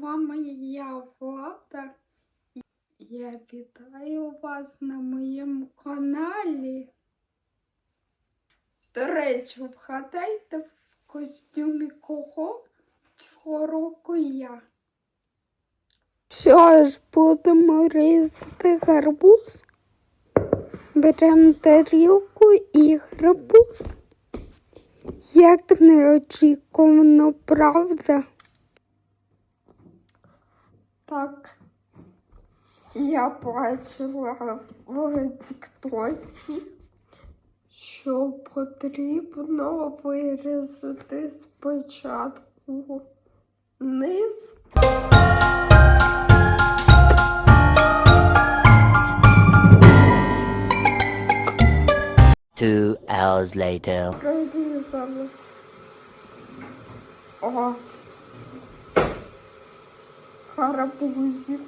вами я Влада. Я вітаю вас на моєму каналі. До речі, вгадайте в костюмі кого цього року я. Що ж, будемо різати гарбуз. Беремо тарілку і гарбуз. Як неочікувано, правда? Так, я бачила в Тіктоці, що потрібно вирізати спочатку низ. Two hours later. Прорізалось. О. Гарбузик.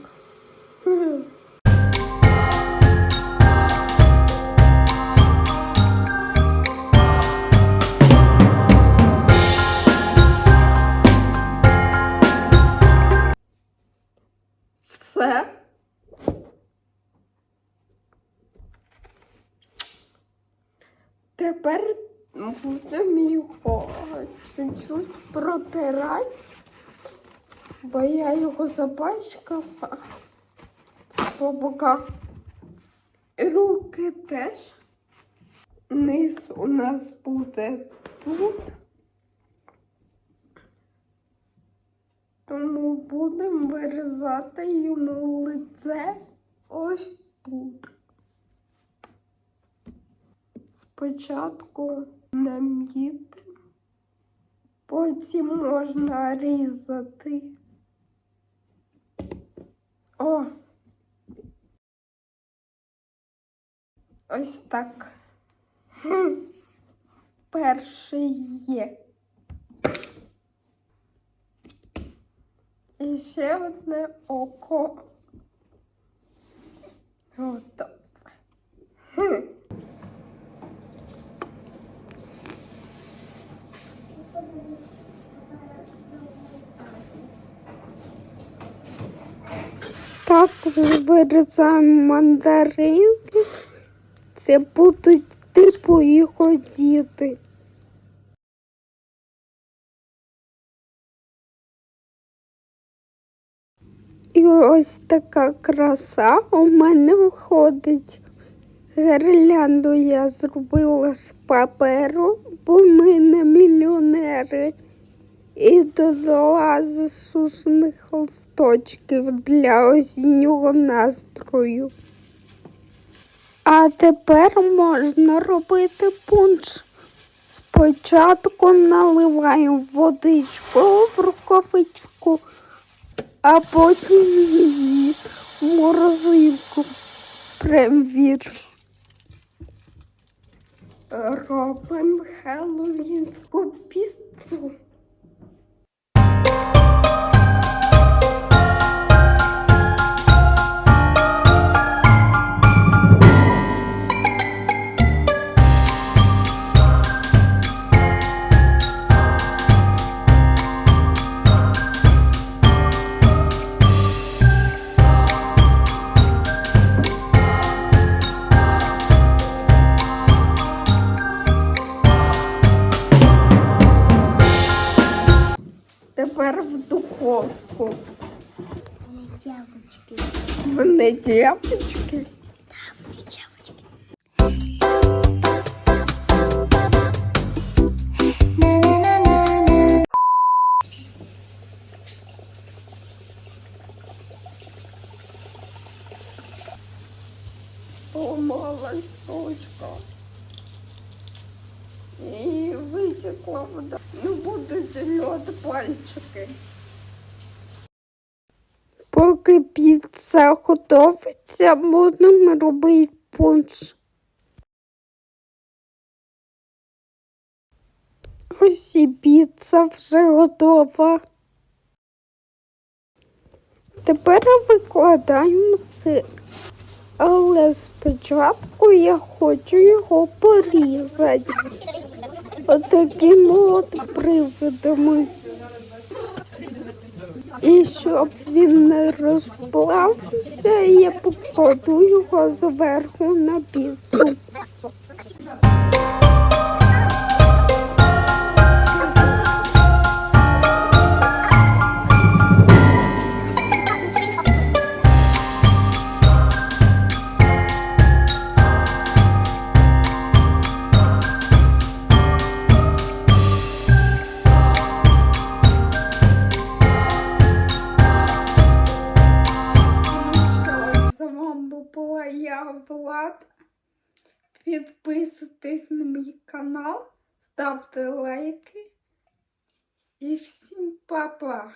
Все. Тепер будемо його чуть-чуть протирати, бо я його запачкала по боках. Руки теж. Низ у нас буде тут. Тому будемо вирізати йому лице ось тут. Спочатку нам'їти, потім можна різати. О! Ось так. Хм. Перший є. І ще одне око. Готово. Хм. Так, вирізаємо мандаринки. Це будуть типу його діти. І ось така краса у мене виходить. Гірлянду я зробила з паперу, бо ми не мільйонери. І додала засушених листочків для осіннього настрою. А тепер можна робити пунш. Спочатку наливаємо водичку в рукавичку, а потім її в морозилку. Прям вірш. Робимо хеллоуінську піцу. сыр в духовку. Вы на девочки. Вы на девочки? Да, точка. И вытекла вода. Будуть льод пальчики. Поки піца готовиться, будемо робити пунш. Ось і піца вже готова. Тепер викладаємо сир. Але спочатку я хочу його порізати. Отакими от привидами. І щоб він не розплався, я покладу його зверху на піцу. Була я, Влад. Підписуйтесь на мій канал, ставте лайки. І всім па-па!